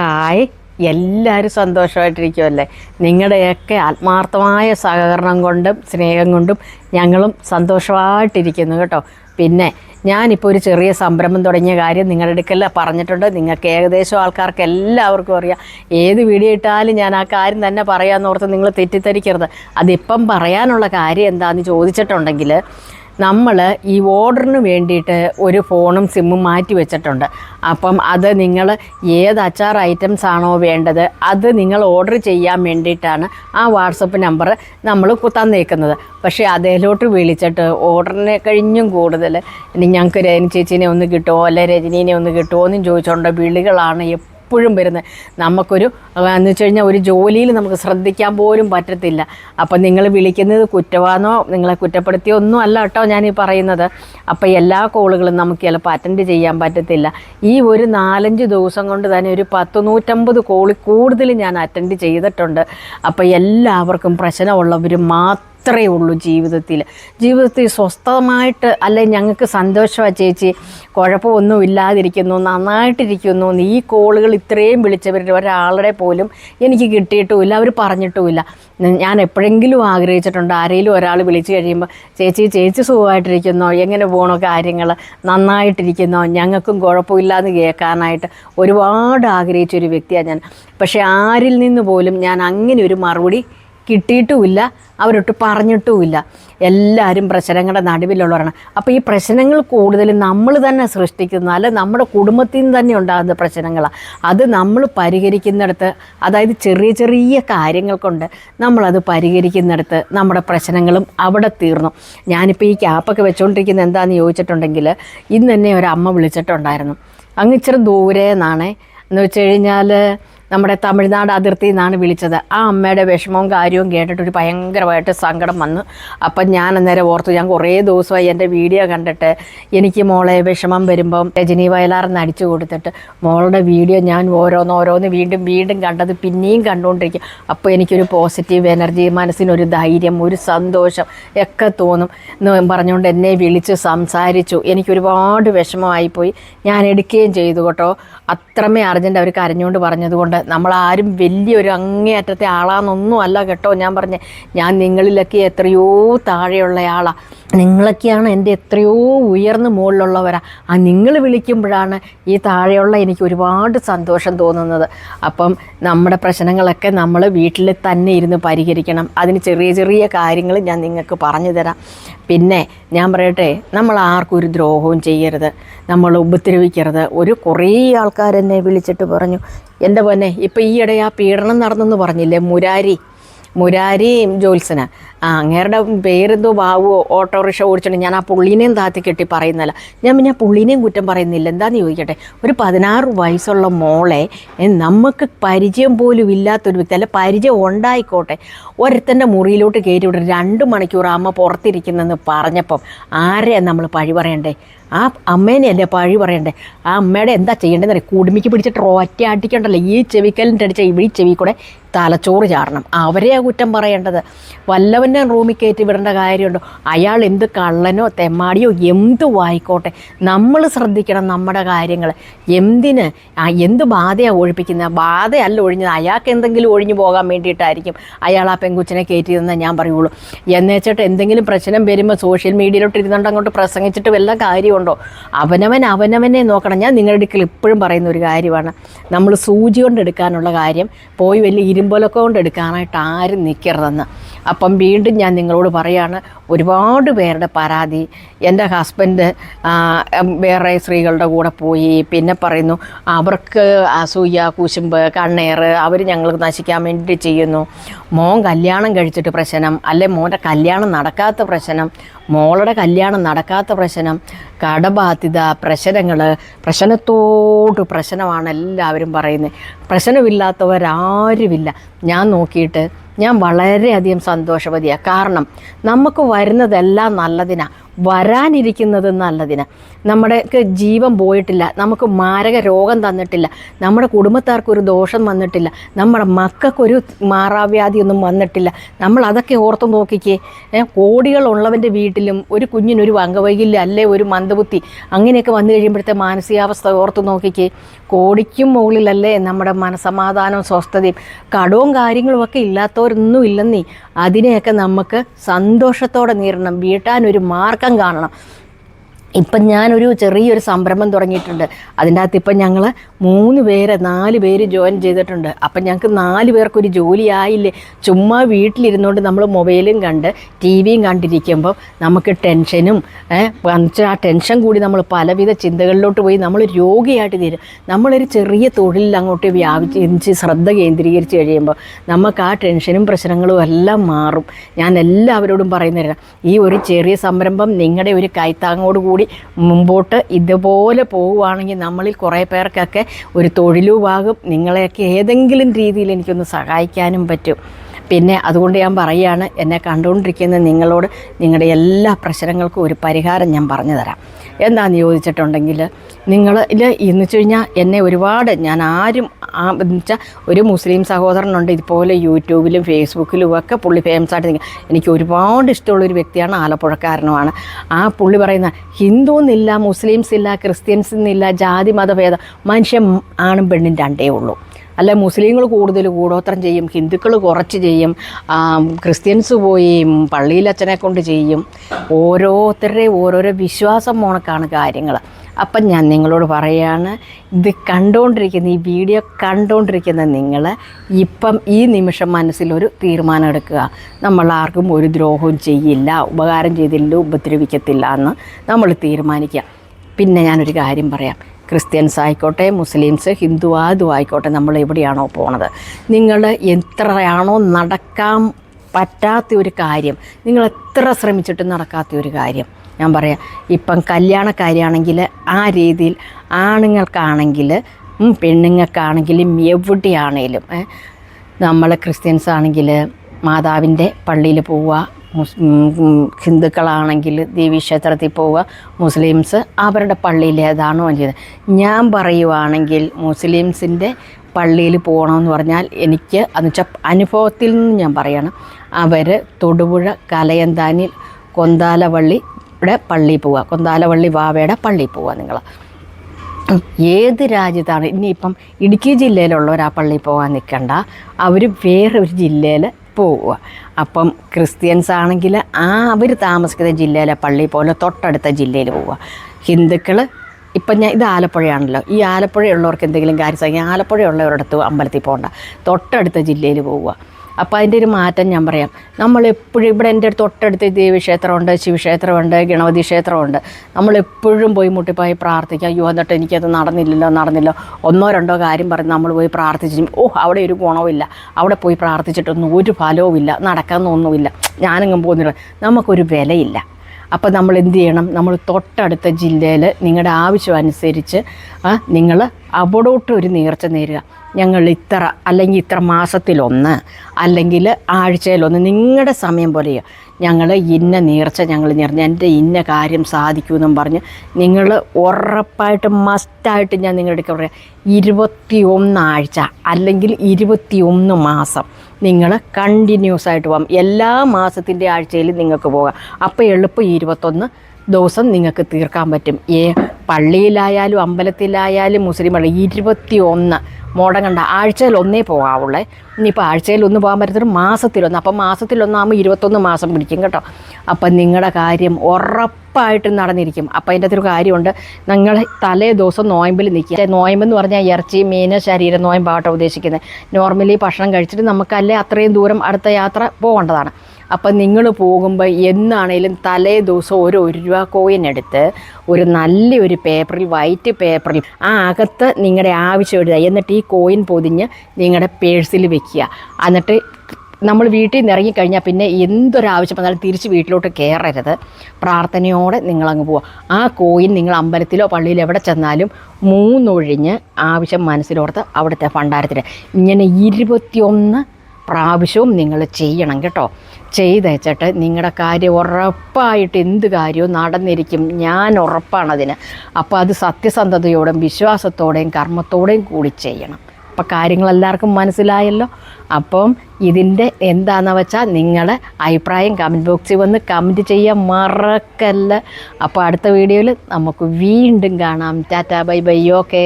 Hi. എല്ലാവരും സന്തോഷമായിട്ടിരിക്കുമല്ലേ നിങ്ങളുടെയൊക്കെ ആത്മാർത്ഥമായ സഹകരണം കൊണ്ടും സ്നേഹം കൊണ്ടും ഞങ്ങളും സന്തോഷമായിട്ടിരിക്കുന്നു കേട്ടോ. പിന്നെ ഞാനിപ്പോൾ ഒരു ചെറിയ സംരംഭം തുടങ്ങിയ കാര്യം നിങ്ങളുടെ അടുക്കൽ പറഞ്ഞിട്ടുണ്ട്. നിങ്ങൾക്ക് ഏകദേശം ആൾക്കാർക്ക് എല്ലാവർക്കും അറിയാം. ഏത് വീഡിയോ ഇട്ടാലും ഞാൻ ആ കാര്യം തന്നെ പറയാമെന്ന് ഓർത്ത് നിങ്ങൾ തെറ്റിദ്ധരിക്കരുത്. അതിപ്പം പറയാനുള്ള കാര്യം എന്താണെന്ന് ചോദിച്ചിട്ടുണ്ടെങ്കിൽ നമ്മൾ ഈ ഓർഡറിന് വേണ്ടിയിട്ട് ഒരു ഫോണും സിമ്മും മാറ്റി വെച്ചിട്ടുണ്ട്. അപ്പം അത് നിങ്ങൾ ഏത് അച്ചാർ ഐറ്റംസ് ആണോ വേണ്ടത് അത് നിങ്ങൾ ഓർഡർ ചെയ്യാൻ വേണ്ടിയിട്ടാണ് ആ വാട്സപ്പ് നമ്പർ നമ്മൾ തന്നേക്കുന്നത്. പക്ഷേ അതിലോട്ട് വിളിച്ചിട്ട് ഓർഡറിനെ കഴിഞ്ഞും കൂടുതൽ ഇനി ഞങ്ങൾക്ക് രജനി ചേച്ചീനെ ഒന്ന് കിട്ടുമോ അല്ലെ രജനീനെ ഒന്ന് കിട്ടുമോ എന്നും ചോദിച്ചുകൊണ്ട് വിളികളാണ് എപ്പോഴും വരുന്നത്. നമുക്കൊരു എന്ന് വെച്ച് കഴിഞ്ഞാൽ ഒരു ജോലിയിൽ നമുക്ക് ശ്രദ്ധിക്കാൻ പോലും പറ്റത്തില്ല. അപ്പം നിങ്ങൾ വിളിക്കുന്നത് കുറ്റവാന്നോ നിങ്ങളെ കുറ്റപ്പെടുത്തിയോ ഒന്നും അല്ല കേട്ടോ ഞാൻ ഈ പറയുന്നത്. അപ്പോൾ എല്ലാ കോളുകളും നമുക്ക് ചിലപ്പോൾ അറ്റൻഡ് ചെയ്യാൻ പറ്റത്തില്ല. ഈ ഒരു നാലഞ്ച് ദിവസം കൊണ്ട് തന്നെ ഒരു പത്ത് നൂറ്റമ്പത് കോളി കൂടുതൽ ഞാൻ അറ്റൻഡ് ചെയ്തിട്ടുണ്ട്. അപ്പോൾ എല്ലാവർക്കും പ്രശ്നമുള്ളവർ മാത്രം അത്രയേ ഉള്ളൂ ജീവിതത്തിൽ. ജീവിതത്തിൽ സ്വസ്ഥമായിട്ട് അല്ലെ ഞങ്ങൾക്ക് സന്തോഷമാണ് ചേച്ചി. കുഴപ്പമൊന്നും ഇല്ലാതിരിക്കുന്നു നന്നായിട്ടിരിക്കുന്നു ഈ കോളുകൾ ഇത്രയും വിളിച്ചവരുടെ ഒരാളുടെ പോലും എനിക്ക് കിട്ടിയിട്ടുമില്ല അവർ പറഞ്ഞിട്ടുമില്ല. ഞാൻ എപ്പോഴെങ്കിലും ആഗ്രഹിച്ചിട്ടുണ്ട് ആരെങ്കിലും ഒരാൾ വിളിച്ചു കഴിയുമ്പോൾ ചേച്ചി ചേച്ചി സുഖമായിട്ടിരിക്കുന്നോ? എങ്ങനെ പോകണോ കാര്യങ്ങൾ നന്നായിട്ടിരിക്കുന്നോ? ഞങ്ങൾക്കും കുഴപ്പമില്ലാന്ന് കേൾക്കാനായിട്ട് ഒരുപാട് ആഗ്രഹിച്ച ഒരു വ്യക്തിയാണ് ഞാൻ. പക്ഷേ ആരിൽ നിന്ന് പോലും ഞാൻ അങ്ങനെ ഒരു മറുപടി കിട്ടിയിട്ടുമില്ല അവരൊട്ട് പറഞ്ഞിട്ടുമില്ല. എല്ലാവരും പ്രശ്നങ്ങളുടെ നടുവിലുള്ളവരാണ്. അപ്പോൾ ഈ പ്രശ്നങ്ങൾ കൂടുതലും നമ്മൾ തന്നെ സൃഷ്ടിക്കുന്ന അല്ല നമ്മുടെ കുടുംബത്തിൽ നിന്ന് തന്നെ ഉണ്ടാകുന്ന പ്രശ്നങ്ങളാണ് അത് നമ്മൾ പരിഹരിക്കുന്നിടത്ത് അതായത് ചെറിയ ചെറിയ കാര്യങ്ങൾ കൊണ്ട് നമ്മളത് പരിഹരിക്കുന്നിടത്ത് നമ്മുടെ പ്രശ്നങ്ങളും അവിടെ തീർന്നു. ഞാനിപ്പോൾ ഈ ക്യാപ്പൊക്കെ വെച്ചുകൊണ്ടിരിക്കുന്നത് എന്താണെന്ന് ചോദിച്ചിട്ടുണ്ടെങ്കിൽ ഇന്ന് തന്നെ ഒരു അമ്മ വിളിച്ചിട്ടുണ്ടായിരുന്നു. അങ്ങ് ഇച്ചിരി ദൂരെ നിന്നാണേ. എന്ന് വെച്ച് കഴിഞ്ഞാൽ നമ്മുടെ തമിഴ്നാട് അതിർത്തിയിൽ നിന്നാണ് വിളിച്ചത്. ആ അമ്മയുടെ വിഷമവും കാര്യവും കേട്ടിട്ട് ഒരു ഭയങ്കരമായിട്ട് സങ്കടം വന്നു. അപ്പം ഞാൻ അന്നേരം ഓർത്തു ഞാൻ കുറേ ദിവസമായി എന്റെ വീഡിയോ കണ്ടിട്ട് എനിക്ക് മോളെ വിഷമം വരുമ്പം രജനി വയലാറിന്ന് അടിച്ചു കൊടുത്തിട്ട് മോളുടെ വീഡിയോ ഞാൻ ഓരോന്നോരോന്ന് ഓരോന്ന് വീണ്ടും വീണ്ടും കണ്ടത് പിന്നെയും കണ്ടുകൊണ്ടിരിക്കും. അപ്പോൾ എനിക്കൊരു പോസിറ്റീവ് എനർജി മനസ്സിനൊരു ധൈര്യം ഒരു സന്തോഷം ഒക്കെ തോന്നും. എന്ന് പറഞ്ഞുകൊണ്ട് എന്നെ വിളിച്ച് സംസാരിച്ചു. എനിക്കൊരുപാട് വിഷമമായിപ്പോയി. ഞാൻ എടുക്കുകയും ചെയ്തു കേട്ടോ. അത്രമേ അർജന്റ് അവർ കരഞ്ഞുകൊണ്ട് പറഞ്ഞതുകൊണ്ട് നമ്മളാരും വലിയൊരു അങ്ങേയറ്റത്തെ ആളാന്നൊന്നും അല്ല കേട്ടോ ഞാൻ പറഞ്ഞേ. ഞാൻ നിങ്ങളിലൊക്കെ എത്രയോ താഴെയുള്ള ആളാണ് നിങ്ങളൊക്കെയാണ് എന്റെ എത്രയോ ഉയർന്ന് മുകളിലുള്ളവരാ. ആ നിങ്ങൾ വിളിക്കുമ്പോഴാണ് ഈ താഴെയുള്ള എനിക്ക് ഒരുപാട് സന്തോഷം തോന്നുന്നത്. അപ്പം നമ്മുടെ പ്രശ്നങ്ങളൊക്കെ നമ്മൾ വീട്ടിൽ തന്നെ ഇരുന്ന് പരിഹരിക്കണം. അതിന് ചെറിയ ചെറിയ കാര്യങ്ങൾ ഞാൻ നിങ്ങൾക്ക് പറഞ്ഞു തരാം. പിന്നെ ഞാൻ പറയട്ടെ നമ്മൾ ആർക്കും ഒരു ദ്രോഹവും ചെയ്യരുത്. നമ്മൾ ഉപദ്രവിക്കരുത്. ഒരു കുറേ ആൾക്കാരെന്നെ വിളിച്ചിട്ട് പറഞ്ഞു എന്റെ പൊന്നെ ഇപ്പം ഈയിടെ ആ പീഡനം നടന്നെന്ന് പറഞ്ഞില്ലേ മുരാരി? മുരാരി ജോത്സന അങ്ങേരുടെ പേരെന്തോ ബാവോ ഓട്ടോറിക്ഷ ഓടിച്ചിട്ട് ഞാൻ ആ പുള്ളിനെയും താത്തി കെട്ടി പറയുന്നില്ല ഞാൻ പിന്നെ പുള്ളിനെയും കുറ്റം പറയുന്നില്ല. എന്താന്ന് ചോദിക്കട്ടെ? ഒരു പതിനാറ് വയസ്സുള്ള മോളെ നമുക്ക് പരിചയം പോലും ഇല്ലാത്തൊരു വ്യക്തി അല്ല പരിചയം ഉണ്ടായിക്കോട്ടെ. ഒരുത്തന്റെ മുറിയിലോട്ട് കയറ്റി വിടും രണ്ട് മണിക്കൂർ അമ്മ പുറത്തിരിക്കുന്നെന്ന് പറഞ്ഞപ്പം ആരെയാണ് നമ്മൾ പഴി പറയണ്ടേ? ആ അമ്മേനെയല്ലേ പഴി പറയണ്ടേ? ആ അമ്മയുടെ എന്താ ചെയ്യേണ്ടതെന്ന് അറിയാം കുടുമിക്ക് പിടിച്ചിട്ട് ഒറ്റ അടിക്കണ്ടല്ലോ. ഈ ചെവിക്കലിന്റെ അടിച്ച ഈ ചെവി തലച്ചോറ് ചാടണം. അവരെയാ കുറ്റം പറയേണ്ടത്? വല്ലവന്റെ റൂമിൽ കയറ്റി വിടേണ്ട കാര്യമുണ്ടോ? അയാൾ എന്ത് കള്ളനോ തെമ്മാടിയോ എന്തും വായിക്കോട്ടെ? നമ്മൾ ശ്രദ്ധിക്കണം നമ്മുടെ കാര്യങ്ങൾ എന്തിന്? എന്ത് ബാധയാണ് ഒഴിപ്പിക്കുന്നത് ബാധയല്ല ഒഴിഞ്ഞത്. അയാൾക്ക് എന്തെങ്കിലും ഒഴിഞ്ഞു പോകാൻ വേണ്ടിയിട്ടായിരിക്കും അയാൾ ആ പെൺകുച്ചിനെ കയറ്റിയതെന്ന് ഞാൻ പറയുള്ളൂ. എന്നുവെച്ചിട്ട് എന്തെങ്കിലും പ്രശ്നം വരുമ്പോൾ സോഷ്യൽ മീഡിയയിലോട്ട് ഇരുന്നുകൊണ്ട് അങ്ങോട്ട് പ്രസംഗിച്ചിട്ട് വല്ല കാര്യമുണ്ടോ? അവനവൻ അവനവനെ നോക്കണം. ഞാൻ നിങ്ങളുടെ ഇപ്പോഴും പറയുന്ന ഒരു കാര്യമാണ്. നമ്മൾ സൂചി കൊണ്ടെടുക്കാനുള്ള കാര്യം. പോയി വലിയ ഇരുമ്പൊലൊക്കെ കൊണ്ട് എടുക്കാനായിട്ട് ആരും നിൽക്കരുതെന്ന് അപ്പം വീണ്ടും ഞാൻ നിങ്ങളോട് പറയാണ് ഒരുപാട് പേരുടെ പരാതി. എന്റെ ഹസ്ബൻഡ് വേറെ സ്ത്രീകളുടെ കൂടെ പോയി. പിന്നെ പറയുന്നു അവർക്ക് അസൂയ കുശുമ്പ് കണ്ണേറ് അവർ ഞങ്ങൾ നശിക്കാൻ വേണ്ടി ചെയ്യുന്നു. മോൻ കല്യാണം കഴിച്ചിട്ട് പ്രശ്നം അല്ലെ മോന്റെ കല്യാണം നടക്കാത്ത പ്രശ്നം മോളുടെ കല്യാണം നടക്കാത്ത പ്രശ്നം കടബാധ്യത പ്രശ്നങ്ങൾ പ്രശ്നത്തോട് പ്രശ്നമാണ് എല്ലാവരും പറയുന്നത്. പ്രശ്നമില്ലാത്തവരാരുമില്ല. ഞാൻ നോക്കിയിട്ട് ഞാൻ വളരെയധികം സന്തോഷവതിയാണ് കാരണം നമുക്ക് വരുന്നതെല്ലാം നല്ലതിനാണ് വരാനിരിക്കുന്നത് നല്ലതിന്. നമ്മുടെക്ക് ജീവൻ പോയിട്ടില്ല. നമുക്ക് മാരക രോഗം തന്നിട്ടില്ല. നമ്മുടെ കുടുംബത്താർക്കൊരു ദോഷം വന്നിട്ടില്ല. നമ്മുടെ മക്കൾക്കൊരു മാറാവ്യാധിയൊന്നും വന്നിട്ടില്ല. നമ്മൾ അതൊക്കെ ഓർത്ത് നോക്കിക്കേ. കോടികളുള്ളവന്റെ വീട്ടിലും ഒരു കുഞ്ഞിനൊരു അംഗവൈകല്യം അല്ലേ ഒരു മന്ദബുദ്ധി? അങ്ങനെയൊക്കെ വന്നു കഴിയുമ്പോഴത്തെ മാനസികാവസ്ഥ ഓർത്ത് നോക്കിക്കേ. കോടിക്കും മുകളിലല്ലേ നമ്മുടെ മനസമാധാനവും സ്വസ്ഥതയും. കടവും കാര്യങ്ങളും ഒക്കെ ഇല്ലാത്തവരൊന്നും ഇല്ലെന്നേ. അതിനെയൊക്കെ നമുക്ക് സന്തോഷത്തോടെ നേരിടണം. വീട്ടാനൊരു മാർഗം കാണണം. ഇപ്പം ഞാനൊരു ചെറിയൊരു സംരംഭം തുടങ്ങിയിട്ടുണ്ട്. അതിന്റെ അകത്ത് ഇപ്പം ഞങ്ങൾ മൂന്ന് പേര് നാല് പേര് ജോയിൻ ചെയ്തിട്ടുണ്ട്. അപ്പം ഞങ്ങൾക്ക് നാല് പേർക്കൊരു ജോലി ആയില്ലേ? ചുമ്മാ വീട്ടിലിരുന്നുകൊണ്ട് നമ്മൾ മൊബൈലും കണ്ട് ടി വിയും കണ്ടിരിക്കുമ്പോൾ നമുക്ക് ടെൻഷനും വന്നിട്ട് ആ ടെൻഷൻ കൂടി നമ്മൾ പലവിധ ചിന്തകളിലോട്ട് പോയി നമ്മൾ രോഗിയായിട്ട് തീരും. നമ്മളൊരു ചെറിയ തൊഴിലിൽ അങ്ങോട്ട് വ്യാപിച്ച് ശ്രദ്ധ കേന്ദ്രീകരിച്ച് കഴിയുമ്പോൾ നമുക്ക് ആ ടെൻഷനും പ്രശ്നങ്ങളും എല്ലാം മാറും. ഞാൻ എല്ലാവരോടും പറയുന്നതാണ് ഈ ഒരു ചെറിയ സംരംഭം നിങ്ങളുടെ ഒരു കൈത്താങ്ങോട് കൂടി മുമ്പോട്ട് ഇതുപോലെ പോവുകയാണെങ്കിൽ നമ്മളിൽ കുറേ പേർക്കൊക്കെ ഒരു തൊഴിലുമാകും നിങ്ങളെയൊക്കെ ഏതെങ്കിലും രീതിയിൽ എനിക്കൊന്ന് സഹായിക്കാനും പറ്റും. പിന്നെ അതുകൊണ്ട് ഞാൻ പറയുകയാണ് എന്നെ കണ്ടുകൊണ്ടിരിക്കുന്ന നിങ്ങളോട് നിങ്ങളുടെ എല്ലാ പ്രശ്നങ്ങൾക്കും ഒരു പരിഹാരം ഞാൻ പറഞ്ഞു തരാം. എന്താണെന്ന് ചോദിച്ചിട്ടുണ്ടെങ്കിൽ ഇല്ല എന്ന് വെച്ച് കഴിഞ്ഞാൽ എന്നെ ഒരുപാട് ഞാൻ ആരും ആ വെച്ചാൽ ഒരു മുസ്ലിം സഹോദരനുണ്ട്. ഇതുപോലെ യൂട്യൂബിലും ഫേസ്ബുക്കിലും ഒക്കെ പുള്ളി ഫേമസ് ആയിട്ട് നിൽക്കുക എനിക്ക് ഒരുപാട് ഇഷ്ടമുള്ളൊരു വ്യക്തിയാണ് ആലപ്പുഴക്കാരനുമാണ്. ആ പുള്ളി പറയുന്ന ഹിന്ദു എന്നില്ല മുസ്ലിംസ് ഇല്ല ക്രിസ്ത്യൻസ് എന്നില്ല ജാതി മതഭേദം. മനുഷ്യൻ ആണും പെണ്ണും രണ്ടേ ഉള്ളൂ. അല്ല മുസ്ലിങ്ങൾ കൂടുതൽ കൂടോത്രം ചെയ്യും ഹിന്ദുക്കൾ കുറച്ച് ചെയ്യും ക്രിസ്ത്യൻസ് പോയി പള്ളിയിൽ അച്ഛനെ കൊണ്ട് ചെയ്യും. ഓരോരുത്തരുടെയും ഓരോരോ വിശ്വാസം മോണക്കാണ് കാര്യങ്ങൾ അപ്പം ഞാൻ നിങ്ങളോട് പറയുകയാണ് ഇത് കണ്ടുകൊണ്ടിരിക്കുന്ന ഈ വീഡിയോ കണ്ടുകൊണ്ടിരിക്കുന്ന നിങ്ങൾ ഇപ്പം ഈ നിമിഷം മനസ്സിലൊരു തീരുമാനം എടുക്കുക. നമ്മൾ ആർക്കും ഒരു ദ്രോഹവും ചെയ്യില്ല ഉപകാരം ചെയ്തില്ല ഉപദ്രവിക്കത്തില്ല എന്ന് നമ്മൾ തീരുമാനിക്കുക. പിന്നെ ഞാനൊരു കാര്യം പറയാം. ക്രിസ്ത്യൻസ് ആയിക്കോട്ടെ മുസ്ലിംസ് ഹിന്ദു അതും ആയിക്കോട്ടെ നമ്മൾ എവിടെയാണോ പോണത്? നിങ്ങൾ എത്രയാണോ നടക്കാൻ പറ്റാത്ത ഒരു കാര്യം നിങ്ങൾ എത്ര ശ്രമിച്ചിട്ടും നടക്കാത്ത ഒരു കാര്യം ഞാൻ പറയാം ഇപ്പം കല്യാണക്കാരിയാണെങ്കിൽ ആ രീതിയിൽ ആണുങ്ങൾക്കാണെങ്കിൽ പെണ്ണുങ്ങൾക്കാണെങ്കിലും എവിടെയാണേലും നമ്മൾ ക്രിസ്ത്യൻസ് ആണെങ്കിൽ മാതാവിന്റെ പള്ളിയിൽ പോവുക ഹിന്ദുക്കളാണെങ്കിൽ ദേവീക്ഷേത്രത്തിൽ പോവുക മുസ്ലിംസ് അവരുടെ പള്ളിയിൽ ഏതാണോ ചെയ്തത്. ഞാൻ പറയുവാണെങ്കിൽ മുസ്ലിംസിന്റെ പള്ളിയിൽ പോകണമെന്ന് പറഞ്ഞാൽ എനിക്ക് എന്ന് വെച്ചാൽ അനുഭവത്തിൽ നിന്ന് ഞാൻ പറയണം അവർ തൊടുപുഴ കലയന്താനിൽ കൊന്താലവള്ളിയുടെ പള്ളിയിൽ പോവുക. കൊന്താലവള്ളി വാവയുടെ പള്ളിയിൽ പോവുക നിങ്ങൾ. ഏത് രാജ്യത്താണ്? ഇനിയിപ്പം ഇടുക്കി ജില്ലയിലുള്ളവർ ആ പള്ളിയിൽ പോകാൻ നിൽക്കണ്ട അവർ വേറെ ഒരു ജില്ലയിൽ പോവുക. അപ്പം ക്രിസ്ത്യൻസ് ആണെങ്കിൽ ആ അവർ താമസിക്കുന്ന ജില്ലയിലെ പള്ളി പോലെ തൊട്ടടുത്ത ജില്ലയിൽ പോവുക. ഹിന്ദുക്കൾ ഇപ്പം ഞാൻ ഇത് ആലപ്പുഴയാണല്ലോ. ഈ ആലപ്പുഴയുള്ളവർക്ക് എന്തെങ്കിലും കാര്യം സാധിക്കും ആലപ്പുഴയുള്ളവരടുത്ത് അമ്പലത്തിൽ പോകണ്ട. തൊട്ടടുത്ത ജില്ലയിൽ പോവുക. അപ്പോൾ അതിന്റെ ഒരു മാറ്റം ഞാൻ പറയാം. നമ്മളെപ്പോഴും ഇവിടെ എന്റെ അടുത്ത് തൊട്ടടുത്ത് ദേവീക്ഷേത്രമുണ്ട് ശിവക്ഷേത്രമുണ്ട് ഗണപതി ക്ഷേത്രമുണ്ട്. നമ്മളെപ്പോഴും പോയി മുട്ടിപ്പോയി പ്രാർത്ഥിക്കാം. അയ്യോ എന്നിട്ട് എനിക്കത് നടന്നില്ലല്ലോ നടന്നില്ലോ ഒന്നോ രണ്ടോ കാര്യം പറഞ്ഞ് നമ്മൾ പോയി പ്രാർത്ഥിച്ചു ഓ അവിടെ ഒരു ഗുണവുമില്ല. അവിടെ പോയി പ്രാർത്ഥിച്ചിട്ടൊന്നും ഒരു ഫലവും ഇല്ല നടക്കാനൊന്നുമില്ല. ഞാനെങ്ങും പോകുന്നില്ല നമുക്കൊരു വിലയില്ല. അപ്പോൾ നമ്മൾ എന്ത് ചെയ്യണം? നമ്മൾ തൊട്ടടുത്ത ജില്ലയിൽ നിങ്ങളുടെ ആവശ്യം അനുസരിച്ച് നിങ്ങൾ അവിടോട്ട് ഒരു നേർച്ച നേരുക. ഞങ്ങൾ ഇത്ര അല്ലെങ്കിൽ ഇത്ര മാസത്തിലൊന്ന് അല്ലെങ്കിൽ ആഴ്ചയിലൊന്ന് നിങ്ങളുടെ സമയം പോലെ ഞങ്ങൾ ഇന്ന നേർച്ച ഞങ്ങൾ നേർന്ന് എന്റെ ഇന്ന കാര്യം സാധിക്കുമെന്നും പറഞ്ഞ് നിങ്ങൾ ഉറപ്പായിട്ടും മസ്റ്റായിട്ട് ഞാൻ നിങ്ങളുടെ പറയാം. ഇരുപത്തി ഒന്നാഴ്ച അല്ലെങ്കിൽ ഇരുപത്തി ഒന്ന് മാസം നിങ്ങൾ കണ്ടിന്യൂസ് ആയിട്ട് പോകാം. എല്ലാ മാസത്തിന്റെ ആഴ്ചയിലും നിങ്ങൾക്ക് പോകാം. അപ്പോൾ എളുപ്പം ഇരുപത്തൊന്ന് ദിവസം നിങ്ങൾക്ക് തീർക്കാൻ പറ്റും. ഏ പള്ളിയിലായാലും അമ്പലത്തിലായാലും മുസ്ലിം പള്ളി ഇരുപത്തി ഒന്ന് കണ്ട ആഴ്ചയിൽ ഒന്നേ പോകാവുള്ളേ. ഇനിയിപ്പോൾ ആഴ്ചയിൽ ഒന്ന് പോകാൻ പറ്റത്തില്ല മാസത്തിലൊന്ന്. അപ്പം മാസത്തിലൊന്നാകുമ്പോൾ ഇരുപത്തൊന്ന് മാസം പിടിക്കും കേട്ടോ. അപ്പം നിങ്ങളുടെ കാര്യം ഉറപ്പായിട്ടും നടന്നിരിക്കും. അപ്പം അതിന്റെ അകത്തൊരു കാര്യമുണ്ട് നിങ്ങൾ തലേ ദിവസം നോയമ്പിൽ നിൽക്കുക നോയമ്പെന്ന് പറഞ്ഞാൽ ഇറച്ചി മീൻ ശരീരം നോയമ്പാട്ടോ ഉദ്ദേശിക്കുന്നത്. നോർമലി ഭക്ഷണം കഴിച്ചിട്ട് നമുക്കല്ലേ അത്രയും ദൂരം അടുത്ത യാത്ര പോകേണ്ടതാണ്. അപ്പം നിങ്ങൾ പോകുമ്പോൾ എന്നാണേലും തലേ ദിവസം ഒരു ഒരു രൂപ കോയിൻ എടുത്ത് ഒരു നല്ല ഒരു പേപ്പറിൽ വൈറ്റ് പേപ്പറിൽ ആ അകത്ത് നിങ്ങളുടെ ആവശ്യം എഴുതുക. എന്നിട്ട് ഈ കോയിൻ പൊതിഞ്ഞ് നിങ്ങളുടെ പേഴ്സിൽ വെക്കുക. എന്നിട്ട് നമ്മൾ വീട്ടിൽ നിന്ന് ഇറങ്ങിക്കഴിഞ്ഞാൽ പിന്നെ എന്തൊരാവശ്യം വന്നാലും തിരിച്ച് വീട്ടിലോട്ട് കയറരുത് പ്രാർത്ഥനയോടെ നിങ്ങളങ്ങ് പോവുക. ആ കോയിൻ നിങ്ങൾ അമ്പലത്തിലോ പള്ളിയിലോ എവിടെ ചെന്നാലും മൂന്നൊഴിഞ്ഞ് ആവശ്യം മനസ്സിലോർത്ത് അവിടുത്തെ ഭണ്ഡാരത്തിന് ഇങ്ങനെ ഇരുപത്തിയൊന്ന് പ്രാവശ്യവും നിങ്ങൾ ചെയ്യണം കേട്ടോ. ചെയ്തേച്ചിട്ട്. നിങ്ങളുടെ കാര്യം ഉറപ്പായിട്ട് എന്ത് കാര്യവും നടന്നിരിക്കും. ഞാൻ ഉറപ്പാണതിന്. അപ്പോൾ അത് സത്യസന്ധതയോടും വിശ്വാസത്തോടെയും കർമ്മത്തോടെയും കൂടി ചെയ്യണം. അപ്പോൾ കാര്യങ്ങൾ എല്ലാവർക്കും മനസ്സിലായല്ലോ? അപ്പം ഇതിന്റെ എന്താണെന്ന് വെച്ചാൽ നിങ്ങളുടെ അഭിപ്രായം കമന്റ് ബോക്സിൽ വന്ന് കമന്റ് ചെയ്യാൻ മറക്കല്ല. അപ്പോൾ അടുത്ത വീഡിയോയിൽ നമുക്ക് വീണ്ടും കാണാം. Tata bye bye okay.